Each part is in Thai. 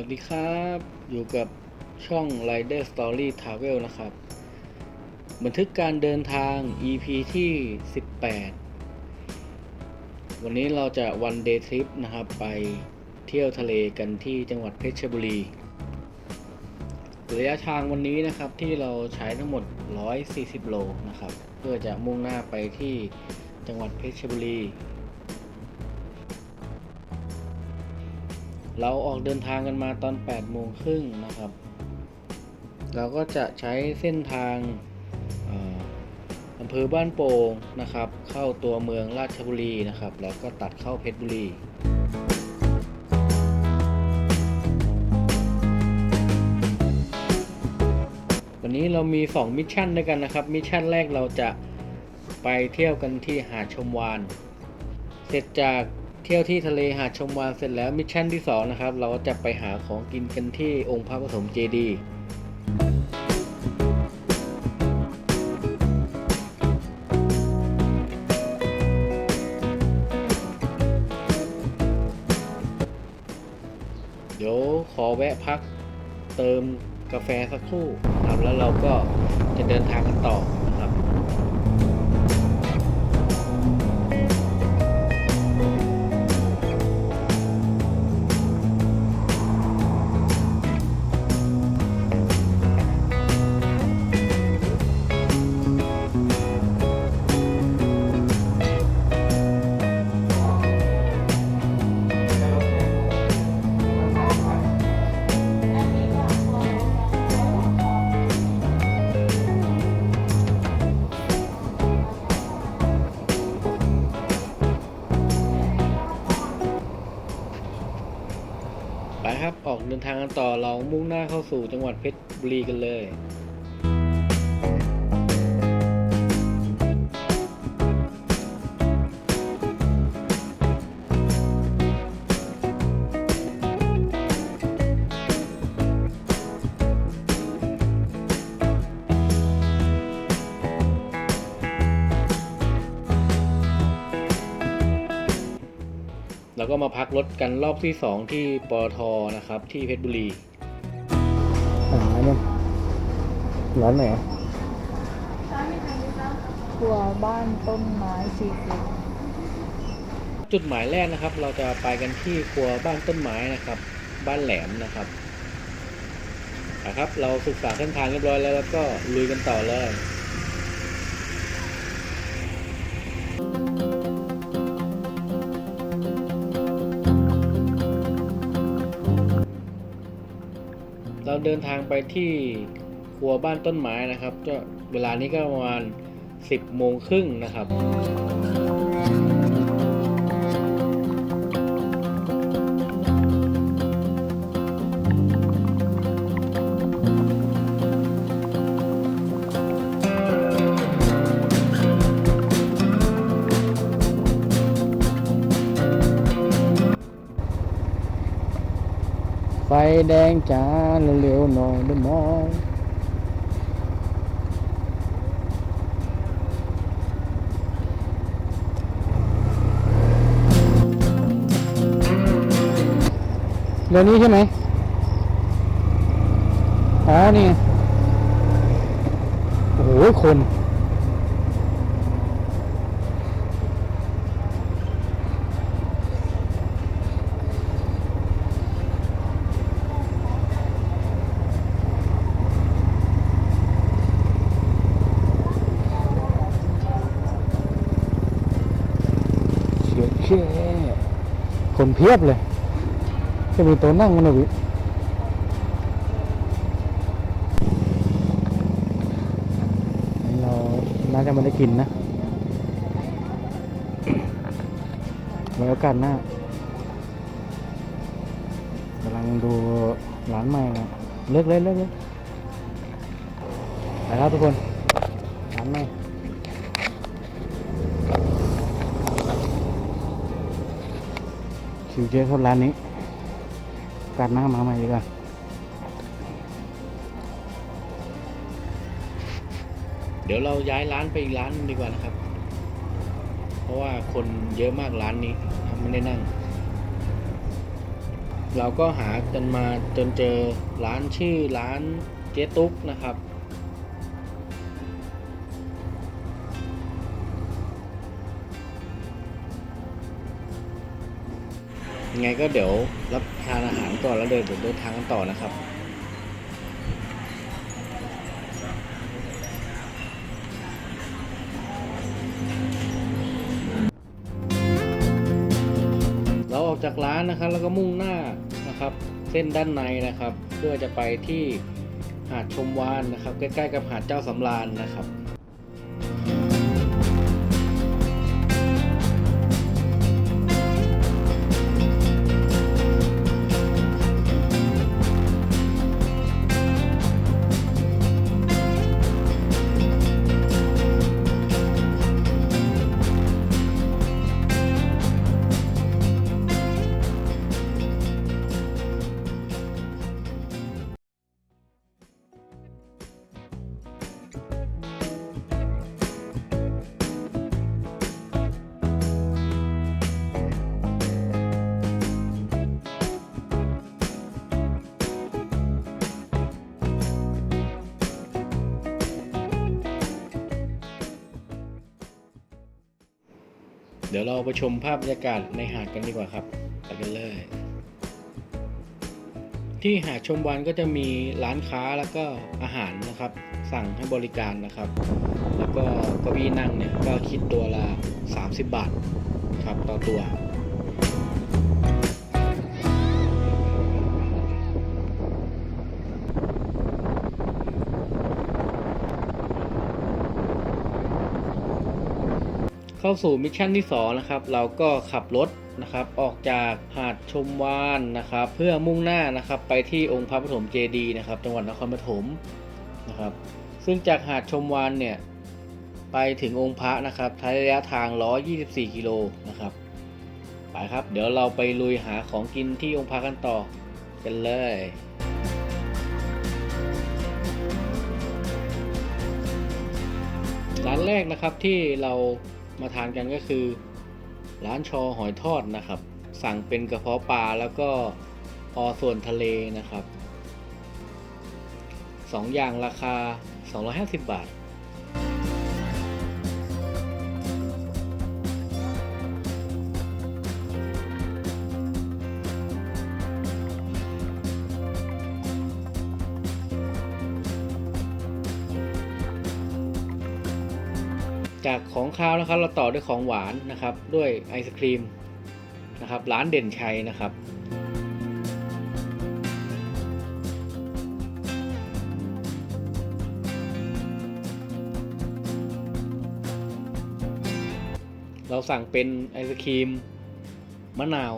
วัสดีครับ อยู่กับช่อง Rider Story Travel นะครับ บันทึกการเดินทาง EP ที่ 18 วันนี้เราจะ one day trip นะครับ ไปเที่ยวทะเลกันที่จังหวัดเพชรบุรี ระยะทางวันนี้นะครับที่เราใช้ทั้งหมด 140 โลนะครับ เพื่อจะมุ่งหน้าไปที่จังหวัดเพชรบุรี เราออกเดินทางกันมาตอน8โมงครึ่งนะครับ เราก็จะใช้เส้นทางเอ่ออำเภอบ้านโป่งนะครับ เข้าตัวเมืองราชบุรีนะครับ แล้วก็ตัดเข้าเพชรบุรีวันนี้เรามี 2 มิชชั่นด้วยกันนะครับ มิชชั่นแรกเราจะไปเที่ยวกันที่หาดชมวาน เสร็จจาก เที่ยวที่ทะเลหาดชมวานเสร็จแล้วมิชชั่นที่ 2 นะครับ เราจะไปหาของกินกันที่องค์พระปฐมเจดีย์เดี๋ยวขอแวะพักเติมกาแฟสักครู่ครับแล้วเราก็จะเดินทางกันต่อ ทางกันต่อเรามุ่งหน้าเข้าสู่จังหวัดเพชรบุรีกันเลย แล้วก็มาพักรถกันรอบที่ 2 ที่ปอทนะครับ ที่เพชรบุรีอ่าเนี่ยร้านไหนครัวบ้านต้นไม้ซีฟู้ดจุดหมายแรกนะครับ เราจะไปกันที่ครัวบ้านต้นไม้นะครับ บ้านแหลมนะครับนะครับ เราศึกษาเส้นทางเรียบร้อยแล้วแล้วก็ลุยกันต่อเลย เราเดินทางไปที่ครัวบ้านต้นไม้นะครับก็เวลานี้ก็ประมาณ 10โมงครึ่งนะครับ แดงจ้าเร็วๆหน่อยได้ไหมเดี๋ยวนี้ใช่ไหมอ๋อนี่ โอ้โห คน คนเพียบเลยจะมีตัวนั่งมันหรือเราน่าจะไม่ได้กินนะไว้โอกาสหน้ากำลังดูร้านใหม่นะเลิกเลยเลิกเลยไปครับทุกคนร้านใหม่ คิวเจอคนร้านนี้ การหน้ามาใหม่ดีกว่าเดี๋ยวเราย้ายร้านไปอีกร้านดีกว่านะครับ เพราะว่าคนเยอะมากร้านนี้ไม่ได้นั่ง เราก็หากันมาจนเจอร้านชื่อร้านเจ๊ตุ๊กนะครับ ยังไงก็เดี๋ยวรับทานอาหารก่อนแล้วเดินเดินทางกันต่อนะครับเราออกจากร้านนะครับแล้วก็มุ่งหน้านะครับ เส้นด้านในนะครับ เพื่อจะไปที่หาดชมวานนะครับ ใกล้ๆกับหาดเจ้าสำราญนะครับ ดี๋ยวเราไปชมภาพบรรยากาศในหาดกันดีกว่าครับไปกันเลย ที่หาดชมวันก็จะมีร้านค้าแล้วก็อาหารนะครับ สั่งให้บริการนะครับ แล้วก็เก้าอี้นั่งเนี่ยก็คิดตัวละ 30 บาทครับต่อตัว เข้าสู่มิชชั่นที่2นะครับเราก็ขับรถนะครับออกจากหาดชมวานนะครับเพื่อมุ่งหน้านะครับไปที่องค์พระปฐมเจดีนะครับจังหวัดนครปฐมนะครับซึ่งจากหาดชมวานเนี่ยไปถึงองค์พระนะครับใช้ระยะทาง 124 กิโลนะครับไปครับเดี๋ยวเราไปลุยหาของกินที่องค์พระกันต่อกันเลยร้านแรกนะครับที่เรา มาทานกันก็คือ ร้านชอหอยทอดนะครับ สั่งเป็นกระเพาะปลาแล้วก็อส่วนทะเลนะครับสองอย่างราคา 250 บาท จากของคาวนะครับเราต่อด้วยของหวานนะครับ ด้วยไอศครีมนะครับ ร้านเด่นชัยนะครับเราสั่งเป็นไอศครีมมะนาว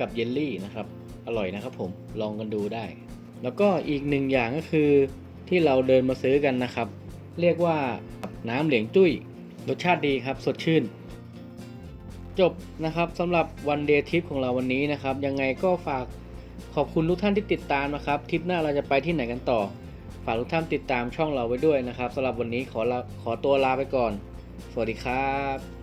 กับเยลลี่นะครับ อร่อยนะครับผมลองกันดูได้ แล้วก็อีกหนึ่งอย่างก็คือที่เราเดินมาซื้อกันนะครับ เรียกว่าน้ำเหลียงจุ้ย รสชาติดีครับสดชื่น จบนะครับสำหรับวันเดย์ทริปของเราวันนี้นะครับ ยังไงก็ฝากขอบคุณทุกท่านที่ติดตามนะครับทริปหน้าเราจะไปที่ไหนกันต่อ ฝากทุกท่านติดตามช่องเราไว้ด้วยนะครับสำหรับวันนี้ขอลาขอตัวลาไปก่อน สวัสดีครับ